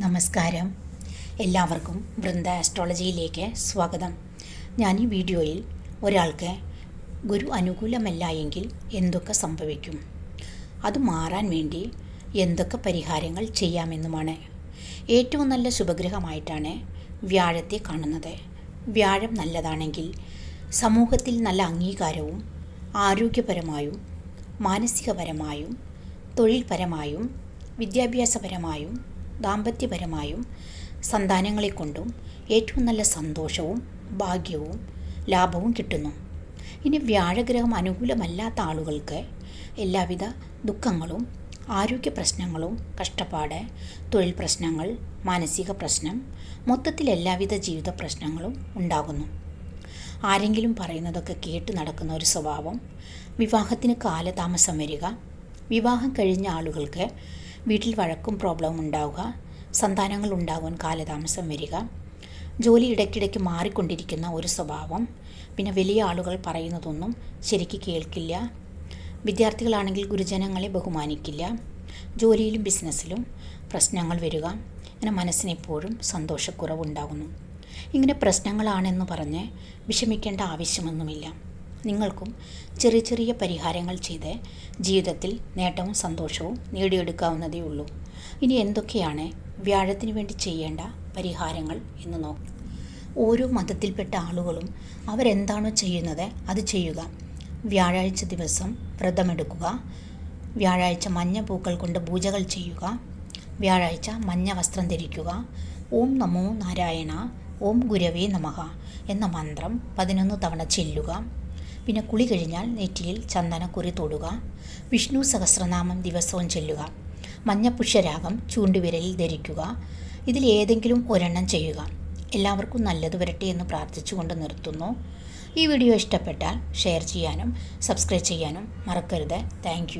നമസ്കാരം. എല്ലാവർക്കും വൃന്ദ ആസ്ട്രോളജിയിലേക്ക് സ്വാഗതം. ഞാൻ ഈ വീഡിയോയിൽ ഒരാൾക്ക് ഗുരു അനുകൂലമല്ല എങ്കിൽ എന്തൊക്കെ സംഭവിക്കും? അത് മാറാൻ വേണ്ടി എന്തൊക്കെ പരിഹാരങ്ങൾ ചെയ്യാമെന്നുമാണ്. ഏറ്റവും നല്ല ശുഭഗ്രഹമായിട്ടാണ് വ്യാഴത്തെ കാണുന്നത്. വ്യാഴം നല്ലതാണെങ്കിൽ സമൂഹത്തിൽ നല്ല അംഗീകാരവും ആരോഗ്യപരമായും മാനസികപരമായും തൊഴിൽപരമായും വിദ്യാഭ്യാസപരമായും ദാമ്പത്യപരമായും സന്താനങ്ങളെ കൊണ്ടും ഏറ്റവും നല്ല സന്തോഷവും ഭാഗ്യവും ലാഭവും കിട്ടുന്നു. ഇനി വ്യാഴഗ്രഹം അനുകൂലമല്ലാത്ത ആളുകൾക്ക് എല്ലാവിധ ദുഃഖങ്ങളും ആരോഗ്യ പ്രശ്നങ്ങളും കഷ്ടപ്പാട് തൊഴിൽ പ്രശ്നങ്ങൾ മാനസിക പ്രശ്നം മൊത്തത്തിൽ എല്ലാവിധ ജീവിത പ്രശ്നങ്ങളും ഉണ്ടാകുന്നു. ആരെങ്കിലും പറയുന്നതൊക്കെ കേട്ട് നടക്കുന്ന ഒരു സ്വഭാവം വിവാഹത്തിന് കാലതാമസം വരിക വിവാഹം കഴിഞ്ഞ ആളുകൾക്ക് വീട്ടിൽ വഴക്കും പ്രോബ്ലവും ഉണ്ടാവുക സന്താനങ്ങൾ ഉണ്ടാവാൻ കാലതാമസം വരിക ജോലി ഇടയ്ക്കിടയ്ക്ക് മാറിക്കൊണ്ടിരിക്കുന്ന ഒരു സ്വഭാവം പിന്നെ വലിയ ആളുകൾ പറയുന്നതൊന്നും ശരിക്ക് കേൾക്കില്ല വിദ്യാർത്ഥികളാണെങ്കിൽ ഗുരുജനങ്ങളെ ബഹുമാനിക്കില്ല ജോലിയിലും ബിസിനസ്സിലും പ്രശ്നങ്ങൾ വരിക ഇങ്ങനെ മനസ്സിനെപ്പോഴും സന്തോഷക്കുറവുണ്ടാകുന്നു. ഇങ്ങനെ പ്രശ്നങ്ങളാണെന്ന് പറഞ്ഞ് വിഷമിക്കേണ്ട ആവശ്യമൊന്നുമില്ല. നിങ്ങൾക്കും ചെറിയ ചെറിയ പരിഹാരങ്ങൾ ചെയ്ത് ജീവിതത്തിൽ നേട്ടവും സന്തോഷവും നേടിയെടുക്കാവുന്നതേ ഉള്ളൂ ഇനി എന്തൊക്കെയാണ് വ്യാഴത്തിന് വേണ്ടി ചെയ്യേണ്ട പരിഹാരങ്ങൾ എന്ന് നോക്കാം. ഓരോ മതത്തിൽപ്പെട്ട ആളുകളും അവരെന്താണോ ചെയ്യുന്നത് അത് ചെയ്യുക. വ്യാഴാഴ്ച ദിവസം വ്രതമെടുക്കുക വ്യാഴാഴ്ച മഞ്ഞ പൂക്കൾ കൊണ്ട് പൂജകൾ ചെയ്യുക. വ്യാഴാഴ്ച മഞ്ഞ വസ്ത്രം ധരിക്കുക. ഓം നമോ നാരായണ ഓം ഗുരവേ നമഹ എന്ന മന്ത്രം പതിനൊന്ന് തവണ ചെല്ലുക. പിന്നെ കുളി കഴിഞ്ഞാൽ നെറ്റിയിൽ ചന്ദനക്കുറി തൊടുക വിഷ്ണു സഹസ്രനാമം ദിവസവും ചെല്ലുക മഞ്ഞപ്പുഷ്യരാഗം ചൂണ്ടുവിരലിൽ ധരിക്കുക ഇതിൽ ഏതെങ്കിലും ഒരെണ്ണം ചെയ്യുക. എല്ലാവർക്കും നല്ലത് വരട്ടെ എന്ന് പ്രാർത്ഥിച്ചുകൊണ്ട് നിർത്തുന്നു. ഈ വീഡിയോ ഇഷ്ടപ്പെട്ടാൽ ഷെയർ ചെയ്യാനും സബ്സ്ക്രൈബ് ചെയ്യാനും മറക്കരുത്. താങ്ക്